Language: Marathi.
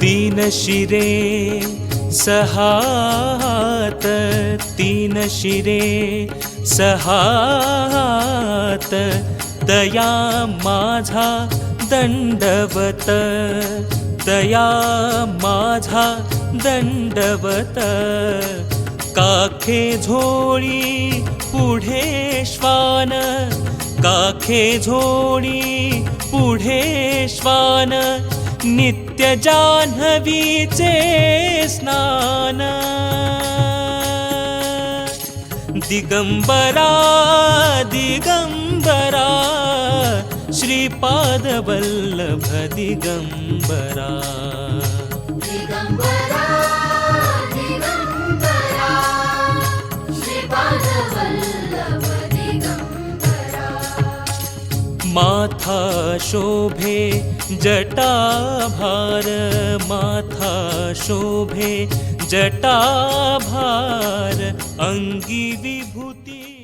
तीन शिरे सहात तीन शिरे सहात दया माझा दंडवत दया माझा दंडवत काखे झोळी पुढे श्वान काखे झोळी पुढे श्वान नित्य जान्हवीचे स्नान. दिगंबरा दिगंबरा श्रीपादवल्लभ दिगंबरा दिगंबरा श्रीपादवल्लभ दिगंबरा. माथा शोभे जटाभार माथा शोभे जटाभार अंगी विभूती।